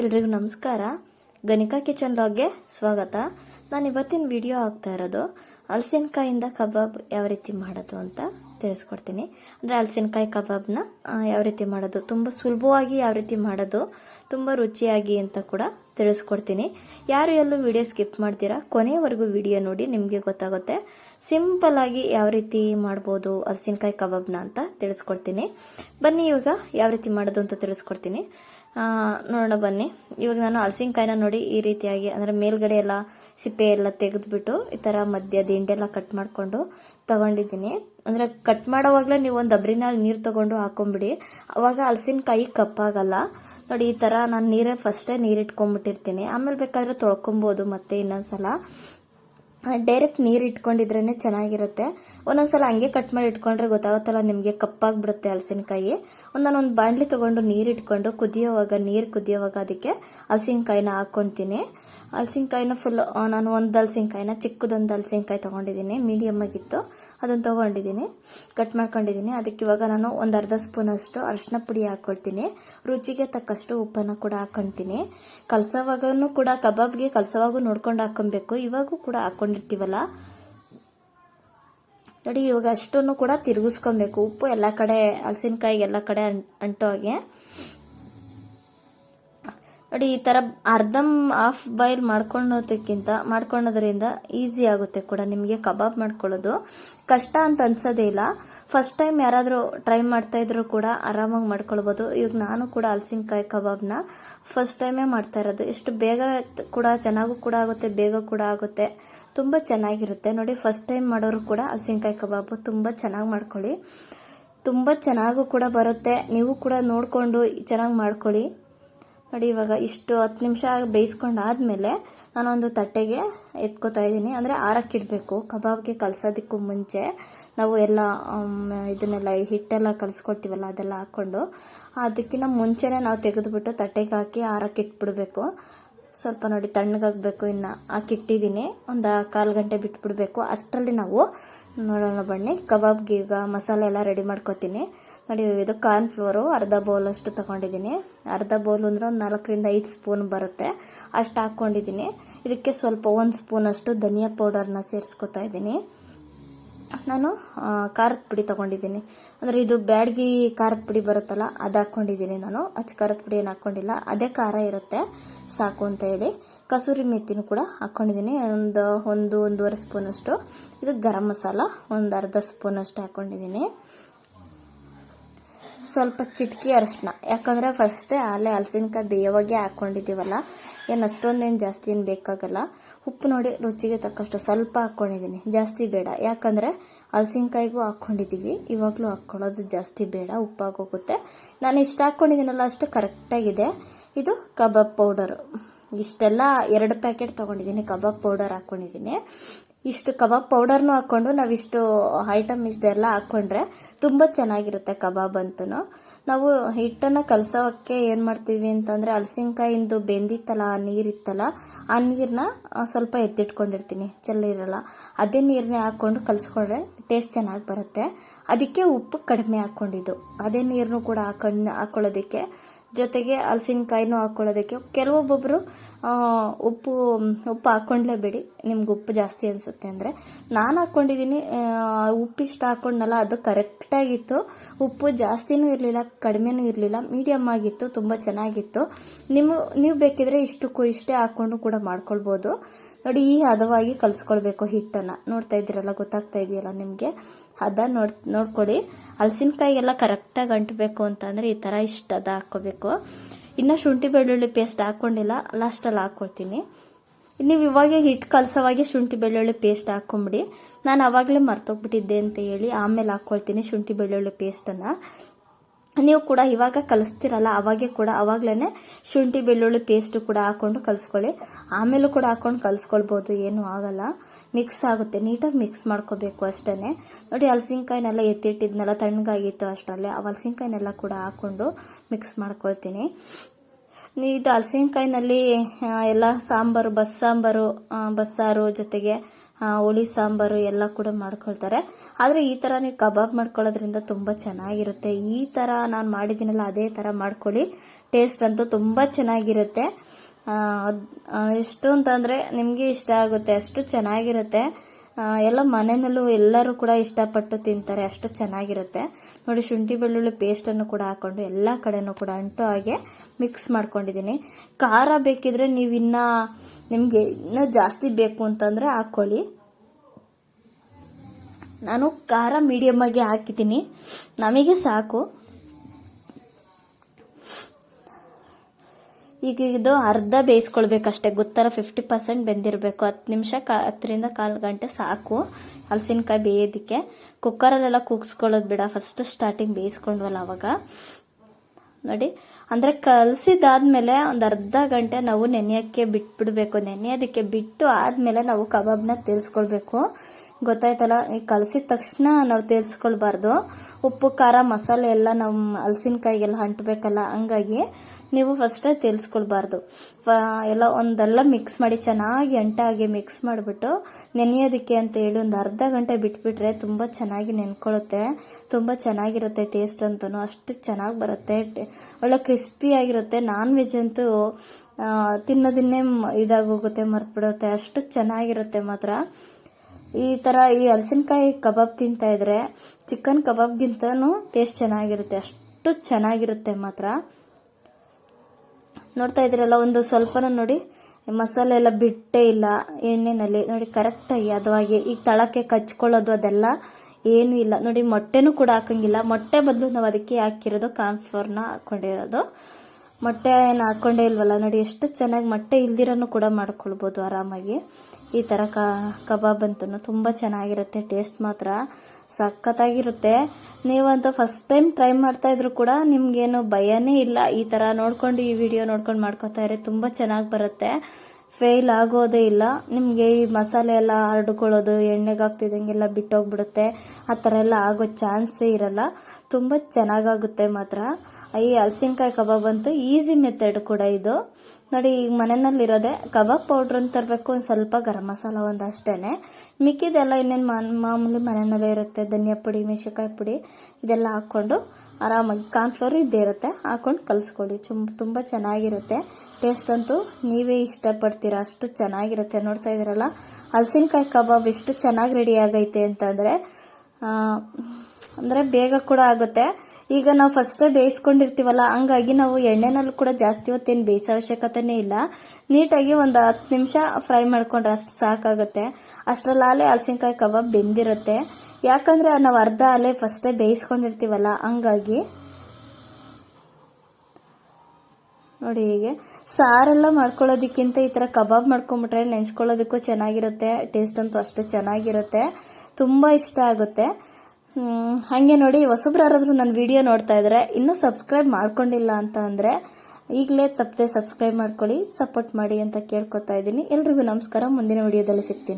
ಎಲ್ರಿಗೂ ನಮಸ್ಕಾರ. ಗಣಿಕಾ ಕಿಚನ್ ಲಾಗ್ಗೆ ಸ್ವಾಗತ. ನಾನು ಇವತ್ತಿನ ವಿಡಿಯೋ ಆಗ್ತಾ ಇರೋದು ಹಲಸಿನಕಾಯಿಂದ ಕಬಾಬ್ ಯಾವ ರೀತಿ ಮಾಡೋದು ಅಂತ ತಿಳಿಸ್ಕೊಡ್ತೀನಿ. ಅಂದರೆ ಹಲಸಿನಕಾಯಿ ಕಬಾಬ್ನ ಯಾವ ರೀತಿ ಮಾಡೋದು, ತುಂಬ ಸುಲಭವಾಗಿ ಯಾವ ರೀತಿ ಮಾಡೋದು, ತುಂಬ ರುಚಿಯಾಗಿ ಅಂತ ಕೂಡ ತಿಳಿಸ್ಕೊಡ್ತೀನಿ. ಯಾರು ಎಲ್ಲೂ ವಿಡಿಯೋ ಸ್ಕಿಪ್ ಮಾಡ್ತೀರಾ ಕೊನೆಯವರೆಗೂ ವಿಡಿಯೋ ನೋಡಿ ನಿಮಗೆ ಗೊತ್ತಾಗುತ್ತೆ. ಸಿಂಪಲ್ ಆಗಿ ಯಾವ ರೀತಿ ಮಾಡ್ಬೋದು ಹಲಸಿನಕಾಯಿ ಕಬಾಬ್ನ ಅಂತ ತಿಳಿಸ್ಕೊಡ್ತೀನಿ. ಬನ್ನಿ ಇವಾಗ ಯಾವ ರೀತಿ ಮಾಡೋದು ಅಂತ ತಿಳಿಸ್ಕೊಡ್ತೀನಿ. ನೋಡೋಣ ಬನ್ನಿ. ಇವಾಗ ನಾನು ಹಲಸಿನಕಾಯಿನ ನೋಡಿ ಈ ರೀತಿಯಾಗಿ, ಅಂದರೆ ಮೇಲ್ಗಡೆ ಎಲ್ಲ ಸಿಪ್ಪೆ ಎಲ್ಲ ತೆಗೆದುಬಿಟ್ಟು ಈ ಥರ ಮಧ್ಯ ದಿಂಡೆಲ್ಲ ಕಟ್ ಮಾಡಿಕೊಂಡು ತಗೊಂಡಿದ್ದೀನಿ. ಅಂದರೆ ಕಟ್ ಮಾಡೋವಾಗಲೇ ನೀವು ಒಂದು ಡಬ್ರಿನಲ್ಲಿ ನೀರು ತೊಗೊಂಡು ಹಾಕೊಂಬಿಡಿ. ಅವಾಗ ಹಲಸಿನಕಾಯಿ ಕಪ್ಪಾಗಲ್ಲ ನೋಡಿ, ಈ ಥರ ನಾನು ನೀರೇ ಫಸ್ಟೇ ನೀರು ಇಟ್ಕೊಂಡ್ಬಿಟ್ಟಿರ್ತೀನಿ. ಆಮೇಲೆ ಬೇಕಾದರೆ ತೊಳ್ಕೊಬೋದು ಮತ್ತೆ ಇನ್ನೊಂದ್ಸಲ. ಡೈರೆಕ್ಟ್ ನೀರು ಇಟ್ಕೊಂಡಿದ್ರೇ ಚೆನ್ನಾಗಿರುತ್ತೆ. ಒಂದೊಂದ್ಸಲ ಹಂಗೆ ಕಟ್ ಮಾಡಿ ಇಟ್ಕೊಂಡ್ರೆ ಗೊತ್ತಾಗುತ್ತಲ್ಲ ನಿಮಗೆ ಕಪ್ಪಾಗ್ಬಿಡುತ್ತೆ ಹಲಸಿನಕಾಯಿ. ಒಂದು ನಾನೊಂದು ಬಾಣಲಿ ತೊಗೊಂಡು ನೀರು ಇಟ್ಕೊಂಡು ಕುದಿಯೋವಾಗ, ನೀರು ಕುದಿಯೋವಾಗ ಅದಕ್ಕೆ ಹಲಸಿನಕಾಯಿನ ಹಾಕ್ಕೊತೀನಿ. ಹಲಸಿನಕಾಯಿನ ಫುಲ್ ನಾನು ಒಂದು ಹಲಸಿನಕಾಯಿನ ಚಿಕ್ಕದೊಂದು ಹಲಸಿನಕಾಯಿ ತೊಗೊಂಡಿದ್ದೀನಿ ಮೀಡಿಯಮ್ ಆಗಿತ್ತು. ಅದನ್ನು ತೊಗೊಂಡಿದ್ದೀನಿ ಕಟ್ ಮಾಡ್ಕೊಂಡಿದ್ದೀನಿ. ಅದಕ್ಕೆ ಇವಾಗ ನಾನು ಒಂದು ಅರ್ಧ ಸ್ಪೂನಷ್ಟು ಅರಿಶಿನ ಪುಡಿ ಹಾಕ್ಕೊಳ್ತೀನಿ ರುಚಿಗೆ ತಕ್ಕಷ್ಟು ಉಪ್ಪನ್ನು ಕೂಡ ಹಾಕ್ಕೊಳ್ತೀನಿ ಕಲಸವಾಗೂ ಕೂಡ, ಕಬಾಬ್ಗೆ ಕಲಸವಾಗೂ ನೋಡ್ಕೊಂಡು ಹಾಕ್ಕೊಬೇಕು ಇವಾಗೂ ಕೂಡ ಹಾಕ್ಕೊಂಡಿರ್ತೀವಲ್ಲ ನೋಡಿ, ಇವಾಗ ಅಷ್ಟನ್ನು ಕೂಡ ತಿರುಗಿಸ್ಕೊಬೇಕು ಉಪ್ಪು ಎಲ್ಲ ಕಡೆ ಹಲಸಿನಕಾಯಿಗೆ ಎಲ್ಲ ಕಡೆ ಅಂಟೋ ಹಾಗೆ. ನೋಡಿ, ಈ ಥರ ಅರ್ಧಂ ಹಾಫ್ ಬಾಯ್ಲ್ ಮಾಡ್ಕೊಳ್ಳೋದಕ್ಕಿಂತ, ಮಾಡ್ಕೊಳ್ಳೋದ್ರಿಂದ ಈಸಿ ಆಗುತ್ತೆ ಕೂಡ ನಿಮಗೆ ಕಬಾಬ್ ಮಾಡ್ಕೊಳ್ಳೋದು. ಕಷ್ಟ ಅಂತ ಅನ್ಸೋದೇ ಇಲ್ಲ. ಫಸ್ಟ್ ಟೈಮ್ ಯಾರಾದರೂ ಟ್ರೈ ಮಾಡ್ತಾ ಇದ್ರು ಕೂಡ ಆರಾಮಾಗಿ ಮಾಡ್ಕೊಳ್ಬೋದು. ಇವಾಗ ನಾನು ಕೂಡ ಹಲಸಿನಕಾಯಿ ಕಬಾಬ್ನ ಫಸ್ಟ್ ಟೈಮೇ ಮಾಡ್ತಾ ಇರೋದು. ಎಷ್ಟು ಬೇಗ ಕೂಡ ಚೆನ್ನಾಗೂ ಕೂಡ ಆಗುತ್ತೆ, ಬೇಗ ಕೂಡ ಆಗುತ್ತೆ. ತುಂಬ ಚೆನ್ನಾಗಿರುತ್ತೆ. ನೋಡಿ ಫಸ್ಟ್ ಟೈಮ್ ಮಾಡೋರು ಕೂಡ ಹಲಸಿನಕಾಯಿ ಕಬಾಬು ತುಂಬ ಚೆನ್ನಾಗಿ ಮಾಡ್ಕೊಳ್ಳಿ. ತುಂಬ ಚೆನ್ನಾಗೂ ಕೂಡ ಬರುತ್ತೆ. ನೀವು ಕೂಡ ನೋಡಿಕೊಂಡು ಚೆನ್ನಾಗಿ ಮಾಡ್ಕೊಳ್ಳಿ. ನೋಡಿ, ಇವಾಗ ಇಷ್ಟು ಹತ್ತು ನಿಮಿಷ ಬೇಯಿಸ್ಕೊಂಡು ಆದಮೇಲೆ ನಾನೊಂದು ತಟ್ಟೆಗೆ ಎತ್ಕೋತಾ ಇದ್ದೀನಿ. ಅಂದರೆ ಆರಕ್ಕಿಡಬೇಕು ಕಬಾಬ್ಗೆ ಕಲಸೋದಕ್ಕೂ ಮುಂಚೆ ನಾವು ಎಲ್ಲ ಇದನ್ನೆಲ್ಲ ಹಿಟ್ಟೆಲ್ಲ ಕಲಿಸ್ಕೊಳ್ತೀವಲ್ಲ, ಅದೆಲ್ಲ ಹಾಕ್ಕೊಂಡು ಅದಕ್ಕಿಂತ ಮುಂಚೆನೇ ನಾವು ತೆಗೆದುಬಿಟ್ಟು ತಟ್ಟೆಗೆ ಹಾಕಿ ಆರಕ್ಕೆ ಇಟ್ಬಿಡ್ಬೇಕು. ಸ್ವಲ್ಪ ನೋಡಿ ತಣ್ಣಗಾಗಬೇಕು ಇನ್ನು. ಹಾಕಿಟ್ಟಿದ್ದೀನಿ ಒಂದು ಕಾಲು ಗಂಟೆ ಬಿಟ್ಬಿಡಬೇಕು. ಅಷ್ಟರಲ್ಲಿ ನಾವು ನೋಡೋಣ ಬನ್ನಿ. ಕಬಾಬ್ಗೆ ಈಗ ಮಸಾಲೆ ಎಲ್ಲ ರೆಡಿ ಮಾಡ್ಕೊತೀನಿ. ನೋಡಿ, ಇದು ಕಾರ್ನ್ ಫ್ಲೋರು. ಅರ್ಧ ಬೌಲ್ ಅಷ್ಟು ತೊಗೊಂಡಿದ್ದೀನಿ. ಅರ್ಧ ಬೌಲ್ ಅಂದರೆ ಒಂದು ನಾಲ್ಕರಿಂದ ಐದು ಸ್ಪೂನ್ ಬರುತ್ತೆ. ಅಷ್ಟು ಹಾಕ್ಕೊಂಡಿದ್ದೀನಿ ಇದಕ್ಕೆ ಸ್ವಲ್ಪ ಒಂದು ಸ್ಪೂನಷ್ಟು ಧನಿಯಾ ಪೌಡರ್ನ ಸೇರಿಸ್ಕೊತಾ ಇದ್ದೀನಿ. ನಾನು ಖಾರದ ಪುಡಿ ತೊಗೊಂಡಿದ್ದೀನಿ. ಅಂದರೆ ಇದು ಬ್ಯಾಡ್ಗಿ ಖಾರದ ಪುಡಿ ಬರುತ್ತಲ್ಲ, ಅದು ಹಾಕ್ಕೊಂಡಿದ್ದೀನಿ ನಾನು. ಅಚ್ಚ ಖಾರದ ಪುಡಿ ಏನು ಹಾಕ್ಕೊಂಡಿಲ್ಲ ಅದೇ ಖಾರ ಇರುತ್ತೆ, ಸಾಕು ಅಂತ ಹೇಳಿ. ಕಸೂರಿ ಮೆತ್ತಿನೂ ಕೂಡ ಹಾಕ್ಕೊಂಡಿದ್ದೀನಿ ಒಂದು ಒಂದು, ಒಂದೂವರೆ ಸ್ಪೂನಷ್ಟು. ಇದು ಗರಂ ಮಸಾಲ, ಒಂದು ಅರ್ಧ ಸ್ಪೂನಷ್ಟು ಹಾಕ್ಕೊಂಡಿದ್ದೀನಿ ಸ್ವಲ್ಪ ಚಿಟಕಿ ಅರಿಶಿನ, ಯಾಕಂದರೆ ಫಸ್ಟೇ ಆಲೆ ಹಲಸಿನಕಾಯಿ ಬೇಯೋವಾಗೆ ಹಾಕ್ಕೊಂಡಿದ್ದೀವಲ್ಲ ಏನು, ಅಷ್ಟೊಂದೇನು ಜಾಸ್ತಿ ಏನು ಬೇಕಾಗಲ್ಲ. ಉಪ್ಪು ನೋಡಿ ರುಚಿಗೆ ತಕ್ಕಷ್ಟು ಸ್ವಲ್ಪ ಹಾಕ್ಕೊಂಡಿದ್ದೀನಿ ಜಾಸ್ತಿ ಬೇಡ. ಯಾಕಂದರೆ ಹಲಸಿನಕಾಯಿಗೂ ಹಾಕ್ಕೊಂಡಿದ್ದೀವಿ ಇವಾಗಲೂ ಹಾಕ್ಕೊಳ್ಳೋದು ಜಾಸ್ತಿ ಬೇಡ. ಉಪ್ಪಾಗೋಗುತ್ತೆ. ನಾನು ಇಷ್ಟು ಹಾಕ್ಕೊಂಡಿದ್ದೀನಲ್ಲ ಅಷ್ಟು ಕರೆಕ್ಟಾಗಿದೆ. ಇದು ಕಬಾಬ್ ಪೌಡರು. ಇಷ್ಟೆಲ್ಲ ಎರಡು ಪ್ಯಾಕೆಟ್ ತೊಗೊಂಡಿದ್ದೀನಿ. ಕಬಾಬ್ ಪೌಡರ್ ಹಾಕ್ಕೊಂಡಿದ್ದೀನಿ ಇಷ್ಟು ಕಬಾಬ್ ಪೌಡರ್ನು ಹಾಕ್ಕೊಂಡು ನಾವಿಷ್ಟು ಐಟಮ್ ಇಷ್ಟೆಲ್ಲ ಹಾಕ್ಕೊಂಡ್ರೆ ತುಂಬ ಚೆನ್ನಾಗಿರುತ್ತೆ ಕಬಾಬ್ ಅಂತೂ ನಾವು ಹಿಟ್ಟನ್ನು ಕಲಸೋಕ್ಕೆ ಏನು ಮಾಡ್ತೀವಿ ಅಂತಂದರೆ ಹಲಸಿನಕಾಯಿಂದು ಬೆಂದಿತ್ತಲ್ಲ, ಆ ನೀರಿತ್ತಲ್ಲ ಆ ನೀರನ್ನ ಸ್ವಲ್ಪ ಎತ್ತಿಟ್ಕೊಂಡಿರ್ತೀನಿ ಚೆಲ್ಲಿರಲ್ಲ ಅದೇ ನೀರನ್ನೇ ಹಾಕ್ಕೊಂಡು ಕಲಸ್ಕೊಂಡ್ರೆ ಟೇಸ್ಟ್ ಚೆನ್ನಾಗಿ ಬರುತ್ತೆ. ಅದಕ್ಕೆ ಉಪ್ಪು ಕಡಿಮೆ ಹಾಕ್ಕೊಂಡಿದ್ದು. ಅದೇ ನೀರನ್ನು ಕೂಡ ಹಾಕೊಂಡು ಹಾಕ್ಕೊಳ್ಳೋದಕ್ಕೆ ಜೊತೆಗೆ ಹಲಸಿನಕಾಯಿನೂ ಹಾಕ್ಕೊಳ್ಳೋದಕ್ಕೆ ಕೆಲವೊಬ್ಬೊಬ್ಬರು ಉಪ್ಪು ಉಪ್ಪು ಹಾಕ್ಕೊಂಡ್ಲೇಬೇಡಿ. ನಿಮ್ಗೆ ಉಪ್ಪು ಜಾಸ್ತಿ ಅನಿಸುತ್ತೆ ಅಂದರೆ. ನಾನು ಹಾಕ್ಕೊಂಡಿದ್ದೀನಿ ಉಪ್ಪಿಷ್ಟು ಹಾಕ್ಕೊಂಡ್ನಲ್ಲ ಅದು ಕರೆಕ್ಟಾಗಿತ್ತು. ಉಪ್ಪು ಜಾಸ್ತಿನೂ ಇರಲಿಲ್ಲ, ಕಡಿಮೆನೂ ಇರಲಿಲ್ಲ ಮೀಡಿಯಮ್ ಆಗಿತ್ತು, ತುಂಬ ಚೆನ್ನಾಗಿತ್ತು. ನಿಮ್ಮ ನೀವು ಬೇಕಿದ್ರೆ ಇಷ್ಟು ಇಷ್ಟೇ ಹಾಕ್ಕೊಂಡು ಕೂಡ ಮಾಡ್ಕೊಳ್ಬೋದು. ನೋಡಿ, ಈ ಹದವಾಗಿ ಕಲಿಸ್ಕೊಳ್ಬೇಕು ಹಿಟ್ಟನ್ನು. ನೋಡ್ತಾ ಇದ್ದೀರಲ್ಲ, ಗೊತ್ತಾಗ್ತಾ ಇದೆಯಲ್ಲ ನಿಮಗೆ? ಹದ ನೋಡ್ ನೋಡ್ಕೊಳ್ಳಿ ಹಲಸಿನಕಾಯಿಗೆಲ್ಲ ಕರೆಕ್ಟಾಗಿ ಅಂಟಬೇಕು ಅಂತಂದರೆ ಈ ಥರ ಇಷ್ಟು ಹದ ಹಾಕ್ಕೋಬೇಕು. ಇನ್ನು ಶುಂಠಿ ಬೆಳ್ಳುಳ್ಳಿ ಪೇಸ್ಟ್ ಹಾಕ್ಕೊಂಡಿಲ್ಲ ಲಾಸ್ಟಲ್ಲಿ ಹಾಕ್ಕೊಳ್ತೀನಿ ನೀವು ಇವಾಗ ಹಿಟ್ಟು ಕಲಸೋವಾಗೆ ಶುಂಠಿ ಬೆಳ್ಳುಳ್ಳಿ ಪೇಸ್ಟ್ ಹಾಕ್ಕೊಂಬಿಡಿ ನಾನು ಆವಾಗಲೇ ಮರ್ತೋಗ್ಬಿಟ್ಟಿದ್ದೆ ಅಂತ ಹೇಳಿ ಆಮೇಲೆ ಹಾಕ್ಕೊಳ್ತೀನಿ ಶುಂಠಿ ಬೆಳ್ಳುಳ್ಳಿ ಪೇಸ್ಟನ್ನು ನೀವು ಕೂಡ ಇವಾಗ ಕಲಿಸ್ತಿರಲ್ಲ, ಅವಾಗೆ ಕೂಡ ಅವಾಗಲೇ ಶುಂಠಿ ಬೆಳ್ಳುಳ್ಳಿ ಪೇಸ್ಟು ಕೂಡ ಹಾಕ್ಕೊಂಡು ಕಲಿಸ್ಕೊಳ್ಳಿ. ಆಮೇಲೂ ಕೂಡ ಹಾಕ್ಕೊಂಡು ಕಲಿಸ್ಕೊಳ್ಬೋದು, ಏನೂ ಆಗಲ್ಲ. ಮಿಕ್ಸ್ ಆಗುತ್ತೆ, ನೀಟಾಗಿ ಮಿಕ್ಸ್ ಮಾಡ್ಕೋಬೇಕು ಅಷ್ಟೇ ನೋಡಿ ಹಲಸಿನ್ಕಾಯಿನೆಲ್ಲ ಎತ್ತಿಟ್ಟಿದ್ನೆಲ್ಲ, ತಣ್ಣಗಾಗಿತ್ತು ಅಷ್ಟರಲ್ಲೇ, ಆ ಹಲಸಿನ್ಕಾಯಿನೆಲ್ಲ ಕೂಡ ಹಾಕ್ಕೊಂಡು ಮಿಕ್ಸ್ ಮಾಡ್ಕೊಳ್ತೀನಿ. ಇದು ಹಲಸಿನಕಾಯಿನಲ್ಲಿ ಎಲ್ಲ ಸಾಂಬಾರು ಬಸ್ಸಾಂಬಾರು ಸಾಂಬಾರು ಬಸ್ಸಾರು ಜೊತೆಗೆ ಹುಳಿ ಸಾಂಬಾರು ಎಲ್ಲ ಕೂಡ ಮಾಡ್ಕೊಳ್ತಾರೆ. ಆದರೆ ಈ ಥರ ನೀವು ಕಬಾಬ್ ಮಾಡ್ಕೊಳ್ಳೋದ್ರಿಂದ ತುಂಬ ಚೆನ್ನಾಗಿರುತ್ತೆ. ಈ ಥರ ನಾನು ಮಾಡಿದ್ದೀನಲ್ಲ, ಅದೇ ಥರ ಮಾಡ್ಕೊಳ್ಳಿ. ಟೇಸ್ಟ್ ಅಂತೂ ತುಂಬ ಚೆನ್ನಾಗಿರುತ್ತೆ. ಎಷ್ಟು ಅಂತಂದರೆ ನಿಮಗೆ ಇಷ್ಟ ಆಗುತ್ತೆ, ಅಷ್ಟು ಚೆನ್ನಾಗಿರುತ್ತೆ. ಎಲ್ಲ ಮನೆಯಲ್ಲೂ ಎಲ್ಲರೂ ಕೂಡ ಇಷ್ಟಪಟ್ಟು ತಿಂತಾರೆ, ಅಷ್ಟು ಚೆನ್ನಾಗಿರುತ್ತೆ. ನೋಡಿ, ಶುಂಠಿ ಬೆಳ್ಳುಳ್ಳಿ ಪೇಸ್ಟನ್ನು ಕೂಡ ಹಾಕ್ಕೊಂಡು ಎಲ್ಲ ಕಡೆಯೂ ಕೂಡ ಅಂಟು ಹಾಗೆ ಮಿಕ್ಸ್ ಮಾಡ್ಕೊಂಡಿದ್ದೀನಿ. ಖಾರ ಬೇಕಿದ್ರೆ ನೀವು ಇನ್ನೂ ನಿಮಗೆ ಇನ್ನೂ ಜಾಸ್ತಿ ಬೇಕು ಅಂತಂದರೆ ಹಾಕ್ಕೊಳ್ಳಿ ನಾನು ಖಾರ ಮೀಡಿಯಮ್ ಆಗಿ ಹಾಕಿದ್ದೀನಿ. ನಮಗೆ ಸಾಕು. ಈಗ ಇದು ಅರ್ಧ ಬೇಯಿಸ್ಕೊಳ್ಬೇಕಷ್ಟೇ. ಗೊತ್ತರ ಫಿಫ್ಟಿ ಪರ್ಸೆಂಟ್ ಬೆಂದಿರಬೇಕು. ಹತ್ತು ನಿಮಿಷ ಕಾ ಹತ್ತರಿಂದ ಕಾಲು ಗಂಟೆ ಸಾಕು. ಹಲಸಿನಕಾಯಿ ಬೇಯೋದಕ್ಕೆ. ಕುಕ್ಕರಲ್ಲೆಲ್ಲ ಕೂಗಿಸ್ಕೊಳ್ಳೋದು ಬೇಡ. ಫಸ್ಟ್ ಸ್ಟಾರ್ಟಿಂಗ್ ಬೇಯಿಸ್ಕೊಂಡ್ವಲ್ಲ ಅವಾಗ. ನೋಡಿ. ಅಂದರೆ ಕಲಸಿದಾದ್ಮೇಲೆ ಒಂದು ಅರ್ಧ ಗಂಟೆ ನಾವು ನೆನೆಯೋಕ್ಕೆ ಬಿಟ್ಬಿಡ್ಬೇಕು. ನೆನೆಯೋದಕ್ಕೆ ಬಿಟ್ಟು ಆದಮೇಲೆ ನಾವು ಕಬಾಬ್ನ ತೇಲ್ಸ್ಕೊಳ್ಬೇಕು. ಗೊತ್ತಾಯ್ತಲ್ಲ? ಈ ಕಲಸಿದ ತಕ್ಷಣ ನಾವು ತೇಲ್ಸ್ಕೊಳ್ಬಾರ್ದು. ಉಪ್ಪು, ಖಾರ, ಮಸಾಲೆ ಎಲ್ಲ ನಮ್ಮ ಹಲಸಿನಕಾಯಿಗೆಲ್ಲ ಅಂಟಬೇಕಲ್ಲ ಹಂಗಾಗಿ ನೀವು ಫಸ್ಟೇ ತಿಳಿಸ್ಕೊಳ್ಬಾರ್ದು. ಎಲ್ಲ ಒಂದೆಲ್ಲ ಮಿಕ್ಸ್ ಮಾಡಿ ಚೆನ್ನಾಗಿ ಎಂಟಾಗಿ ಮಿಕ್ಸ್ ಮಾಡಿಬಿಟ್ಟು ನೆನೆಯೋದಕ್ಕೆ ಅಂತ ಹೇಳಿ ಒಂದು ಅರ್ಧ ಗಂಟೆ ಬಿಟ್ಬಿಟ್ರೆ ತುಂಬ ಚೆನ್ನಾಗಿ ನೆನ್ಕೊಳ್ಳುತ್ತೆ ತುಂಬ ಚೆನ್ನಾಗಿರುತ್ತೆ ಟೇಸ್ಟ್ ಅಂತೂ ಅಷ್ಟು ಚೆನ್ನಾಗಿ ಬರುತ್ತೆ. ಒಳ್ಳೆ ಕ್ರಿಸ್ಪಿಯಾಗಿರುತ್ತೆ ನಾನ್ ವೆಜ್ ಅಂತೂ ತಿನ್ನೋದನ್ನೇ ಇದಾಗೋಗುತ್ತೆ, ಮರ್ತ್ಬಿಡುತ್ತೆ. ಅಷ್ಟು ಚೆನ್ನಾಗಿರುತ್ತೆ ಮಾತ್ರ. ಈ ಥರ ಈ ಹಲಸಿನಕಾಯಿ ಕಬಾಬ್ ತಿಂತಾ ಇದ್ರೆ ಚಿಕನ್ ಕಬಾಬ್ಗಿಂತನೂ ಟೇಸ್ಟ್ ಚೆನ್ನಾಗಿರುತ್ತೆ. ಅಷ್ಟು ಚೆನ್ನಾಗಿರುತ್ತೆ ಮಾತ್ರ. ನೋಡ್ತಾ ಇದ್ದೀರಲ್ಲ, ಒಂದು ಸ್ವಲ್ಪನೂ ನೋಡಿ. ಮಸಾಲೆ ಎಲ್ಲ ಬಿಟ್ಟೇ ಇಲ್ಲ ಎಣ್ಣೆನಲ್ಲಿ. ನೋಡಿ ಕರೆಕ್ಟಾಗಿ ಅದವಾಗಿ ಈಗ ತಳಕ್ಕೆ ಕಚ್ಕೊಳ್ಳೋದು ಅದೆಲ್ಲ ಏನೂ ಇಲ್ಲ. ನೋಡಿ, ಮೊಟ್ಟೆನೂ ಕೂಡ ಹಾಕಂಗಿಲ್ಲ. ಮೊಟ್ಟೆ ಬದಲು ನಾವು ಅದಕ್ಕೆ ಹಾಕಿರೋದು ಕಾನ್ಫ್ಲೋರ್ನ ಹಾಕ್ಕೊಂಡಿರೋದು ಮೊಟ್ಟೆ ಏನು ಹಾಕೊಂಡೇ ಇಲ್ವಲ್ಲ, ನೋಡಿ, ಎಷ್ಟು ಚೆನ್ನಾಗಿ ಮೊಟ್ಟೆ ಇಲ್ದಿರೋನು ಕೂಡ ಮಾಡ್ಕೊಳ್ಬೋದು ಆರಾಮಾಗಿ. ಈ ಥರ ಕಬಾಬ್ ಅಂತೂ ತುಂಬ ಚೆನ್ನಾಗಿರುತ್ತೆ ಟೇಸ್ಟ್ ಮಾತ್ರ ಸಖತ್ತಾಗಿರುತ್ತೆ. ನೀವಂತೂ ಫಸ್ಟ್ ಟೈಮ್ ಟ್ರೈ ಮಾಡ್ತಾ ಇದ್ರು ಕೂಡ ನಿಮಗೇನು ಭಯನೇ ಇಲ್ಲ. ಈ ಥರ ನೋಡ್ಕೊಂಡು ಈ ವಿಡಿಯೋ ನೋಡ್ಕೊಂಡು ಮಾಡ್ಕೋತಾ ಇರಿ, ತುಂಬ ಚೆನ್ನಾಗಿ ಬರುತ್ತೆ. ಫೇಲ್ ಆಗೋದೇ ಇಲ್ಲ. ನಿಮಗೆ ಈ ಮಸಾಲೆ ಎಲ್ಲ ಹರಡ್ಕೊಳ್ಳೋದು, ಎಣ್ಣೆಗೆ ಹಾಕ್ತಿದ್ದಂಗೆಲ್ಲ ಬಿಟ್ಟೋಗ್ಬಿಡುತ್ತೆ. ಆ ಥರ ಎಲ್ಲ ಆಗೋ ಚಾನ್ಸೇ ಇರಲ್ಲ. ತುಂಬ ಚೆನ್ನಾಗಾಗುತ್ತೆ ಮಾತ್ರ. ಈ ಹಲಸಿನಕಾಯಿ ಕಬಾಬ್ ಅಂತೂ ಈಸಿ ಮೆಥಡ್ ಕೂಡ ಇದು. ನೋಡಿ ಈಗ ಮನೆಯಲ್ಲಿರೋದೆ ಕಬಾಬ್ ಪೌಡ್ರ್ ಅಂತ ತರಬೇಕು, ಒಂದು ಸ್ವಲ್ಪ ಗರಂ ಮಸಾಲ ಒಂದು ಅಷ್ಟೇ ಮಿಕ್ಕಿದೆಲ್ಲ ಇನ್ನೇನು ಮಾಮೂಲಿ ಮನೆಯಲ್ಲೇ ಇರುತ್ತೆ, ಧನಿಯಾ ಪುಡಿ, ಮೆಣಸಿನ್ಕಾಯಿ ಪುಡಿ, ಇದೆಲ್ಲ ಹಾಕ್ಕೊಂಡು ಆರಾಮಾಗಿ ಕಾರ್ನ್ಫ್ಲೋರ್ ಇದ್ದೇ ಇರುತ್ತೆ. ಹಾಕ್ಕೊಂಡು ಕಲಿಸ್ಕೊಳ್ಳಿ, ಚುಮ್, ತುಂಬ ಚೆನ್ನಾಗಿರುತ್ತೆ. ಟೇಸ್ಟ್ ಅಂತೂ ನೀವೇ ಇಷ್ಟಪಡ್ತೀರಾ, ಅಷ್ಟು ಚೆನ್ನಾಗಿರುತ್ತೆ. ನೋಡ್ತಾ ಇದ್ದೀರಲ್ಲ, ಹಲಸಿನಕಾಯಿ ಕಬಾಬ್ ಎಷ್ಟು ಚೆನ್ನಾಗಿ ರೆಡಿ ಆಗೈತೆ ಅಂತಂದರೆ ಅಂದರೆ ಬೇಗ ಕೂಡ ಆಗುತ್ತೆ. ಈಗ ನಾವು ಫಸ್ಟೇ ಬೇಯಿಸ್ಕೊಂಡಿರ್ತೀವಲ್ಲ, ಹಂಗಾಗಿ ನಾವು ಎಣ್ಣೆನಲ್ಲೂ ಕೂಡ ಜಾಸ್ತಿ ಹೊತ್ತೇನು ಬೇಯಿಸೋ ಅವಶ್ಯಕತೆನೇ ಇಲ್ಲ. ನೀಟಾಗಿ ಒಂದು ಹತ್ತು ನಿಮಿಷ ಫ್ರೈ ಮಾಡ್ಕೊಂಡ್ರೆ ಅಷ್ಟು ಸಾಕಾಗುತ್ತೆ. ಅಷ್ಟರಲ್ಲಾಲೆ ಹಲಸಿನಕಾಯಿ ಕಬಾಬ್ ಬೆಂದಿರುತ್ತೆ. ಯಾಕಂದರೆ ನಾವು ಅರ್ಧ ಅಲೆ ಫಸ್ಟೇ ಬೇಯಿಸ್ಕೊಂಡಿರ್ತೀವಲ್ಲ, ಹಂಗಾಗಿ. ನೋಡಿ ಹೀಗೆ. ಸಾರೆಲ್ಲ ಮಾಡ್ಕೊಳ್ಳೋದಕ್ಕಿಂತ ಈ ಥರ ಕಬಾಬ್ ಮಾಡ್ಕೊಂಬಿಟ್ರೆ ನೆನ್ಸ್ಕೊಳ್ಳೋದಕ್ಕೂ ಚೆನ್ನಾಗಿರುತ್ತೆ, ಟೇಸ್ಟ್ ಅಂತೂ ಅಷ್ಟು ಚೆನ್ನಾಗಿರುತ್ತೆ. ತುಂಬ ಇಷ್ಟ ಆಗುತ್ತೆ. ಹಾಗೆ ನೋಡಿ ಹೊಸಬ್ರು ಯಾರಾದರೂ ನನ್ನ ವಿಡಿಯೋ ನೋಡ್ತಾ ಇದ್ದಾರೆ ಇನ್ನೂ ಸಬ್ಸ್ಕ್ರೈಬ್ ಮಾಡ್ಕೊಂಡಿಲ್ಲ ಅಂತ ಅಂದರೆ, ಈಗಲೇ ತಪ್ಪದೆ ಸಬ್ಸ್ಕ್ರೈಬ್ ಮಾಡ್ಕೊಳ್ಳಿ ಸಪೋರ್ಟ್ ಮಾಡಿ ಅಂತ ಕೇಳ್ಕೊತಾ ಇದ್ದೀನಿ. ಎಲ್ರಿಗೂ ನಮಸ್ಕಾರ, ಮುಂದಿನ ವಿಡಿಯೋದಲ್ಲಿ ಸಿಗ್ತೀನಿ.